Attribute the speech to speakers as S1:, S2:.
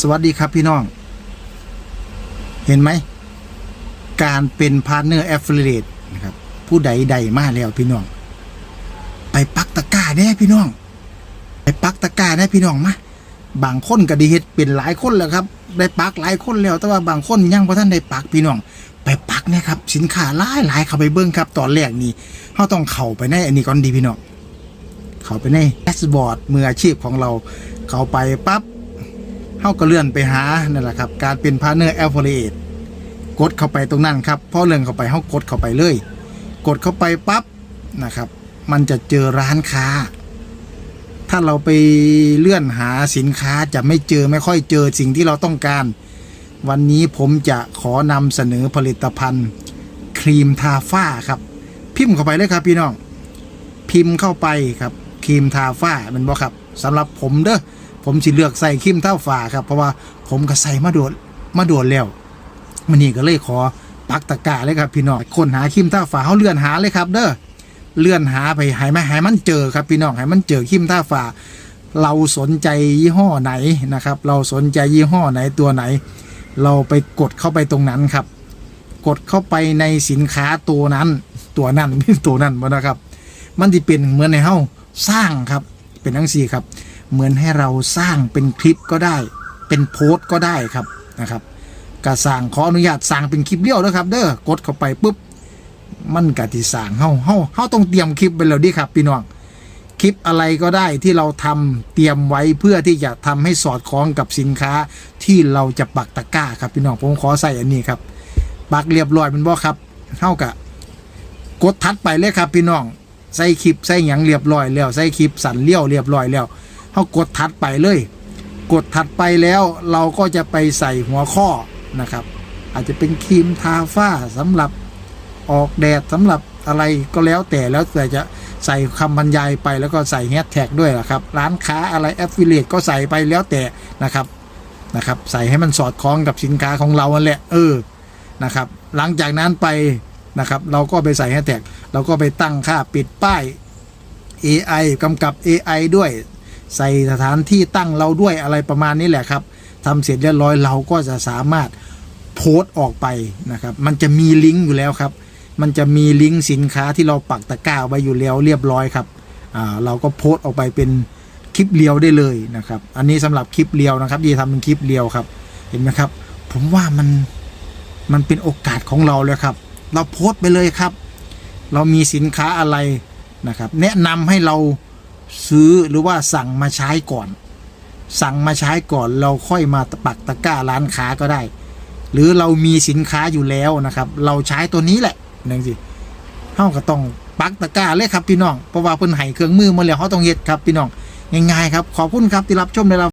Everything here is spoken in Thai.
S1: สวัสดีครับพี่น้อง เห็นไหม การเป็นพาร์เนอร์แอฟเฟ i เ t ตนะครับ ผู้ใดใดมาแล้วพี่น้อง ไปปักตะกร้าแน่พี่น้อง ไปปักตะกร้าแน่พี่น้องมาบางคนก็ดีเฮ็ดเป็นหลายคนแล้วครับ ได้ปักหลายคนแล้ว แต่ว่าบางคนยังพอท่านได้ปักพี่น้อง ไปปักนะครับ สินค้าหลายหลายเข้าไปเบิ้งครับ ตอนแรกนี่เขาต้องเข้าไปในอันนี้ก่อนดีพี่น้อง เข้าไปในแดชบอร์ดมืออาชีพของเรา เข้าไปปั๊บ เข้าก็เลื่อนไปหานั่นแหละครับ การเป็นพาร์เนอร์แอฟเฟเ t ตกดเข้าไปตรงนั้นครับพอเลื่อนเข้าไปเขากดเข้าไปเลย กดเข้าไปปั๊บนะครับ มันจะเจอร้านค้า ถ้าเราไปเลื่อนหาสินค้าจะไม่เจอไม่ค่อยเจอสิ่งที่เราต้องการ วันนี้ผมจะขอนำเสนอผลิตภัณฑ์ครีมทาฝ้าครับ พิมพ์เข้าไปเลยครับพี่น้อง พิมพ์เข้าไปครับครีมทาฝ้าเป็นบ่ครับสำหรับผมเด้อ ผมสิเลือกใส่ครีมทาฝาครับเพราะว่าผมก็ใส่มาโดดมาโดดแล้วมันนี่ก็เลยขอปักตะกร้าเลยครับพี่น้องคนหาครีมท่าฝาเขาเลื่อนหาเลยครับ เด้อเลื่อนหาไปหายไหมหายมันเจอครับพี่น้องหายมันเจอครีมท่าฝาเราสนใจยี่ห้อไหนนะครับ เราสนใจยี่ห้อไหนตัวไหน เราไปกดเข้าไปตรงนั้นครับ กดเข้าไปในสินค้าตัวนั้น ตัวนั้นตัวนั้นบ่นะครับ มันจะเป็นเหมือนในเฮาสร้างครับเป็นทั้งสี่ครับ เหมือนให้เราสร้างเป็นคลิปก็ได้ เป็นโพสต์ก็ได้ครับนะครับกระสั่งขออนุญาตสั่งเป็นคลิปเดียวนะครับ เด้อกดเข้าไปปุ๊บมันกติสั่งเฮาเฮาเฮาต้องเตรียมคลิปไปแล้วดิครับพี่น้องคลิปอะไรก็ได้ที่เราทำเตรียมไว้เพื่อที่จะทำให้สอดคล้องกับสินค้าที่เราจะปักตะกร้าครับพี่น้องผมขอใส่อันนี้ครับปักเรียบร้อยเป็นบ่ครับเท่ากับกดทัดไปเลยครับพี่น้องใส่คลิปใส่หยังเรียบร้อยแล้วใส่คลิปสั่นเลี้ยวเรียบร้อยแล้ว เฮากดทัดไปเลย กดถัดไปแล้วเราก็จะไปใส่หัวข้อนะครับ อาจจะเป็นครีมทาฝ้าสำหรับออกแดดสำหรับอะไรก็แล้วแต่แล้วแต่จะใส่คำบรรยายไปแล้วก็ใส่แฮชแท็กด้วยนะครับ ร้านค้าอะไรแอฟฟิเลียก็ใส่ไปแล้วแต่นะครับนะครับ ใส่ให้มันสอดคล้องกับสินค้าของเราแหละเออนะครับ หลังจากนั้นไปนะครับ เราก็ไปใส่แฮชแท็กเราก็ไปตั้งค่าปิดป้าย AI กำกับ AI ด้วย ใส่สถานที่ตั้งเราด้วยอะไรประมาณนี้แหละครับทำเสร็จเรียบร้อยเราก็จะสามารถโพสต์ออกไปนะครับ มันจะมีลิงก์อยู่แล้วครับ มันจะมีลิงก์สินค้าที่เราปักตะกร้าไว้อยู่แล้วเรียบร้อยครับอ่าเราก็โพสต์ออกไปเป็นคลิปเรียวได้เลยนะครับ อันนี้สำหรับคลิปเรียวนะครับที่ทำเป็นคลิปเรียวครับ เห็นไหมครับ ผมว่ามันมันเป็นโอกาสของเราเลยครับ เราโพสต์ไปเลยครับ เรามีสินค้าอะไรนะครับ แนะนำให้เรา ซื้อหรือว่าสั่งมาใช้ก่อน สั่งมาใช้ก่อนเราค่อยมาปักตะกร้าร้านค้าก็ได้ หรือเรามีสินค้าอยู่แล้วนะครับ เราใช้ตัวนี้แหละนั่นสิเฮาก็ต้องปักตะกร้าเลยครับพี่น้องเพราะว่าเพิ่นไห้เครื่องมือมาแล้วเขาต้องเฮ็ดครับพี่น้องง่ายๆครับขอบคุณครับที่รับชมได้รับ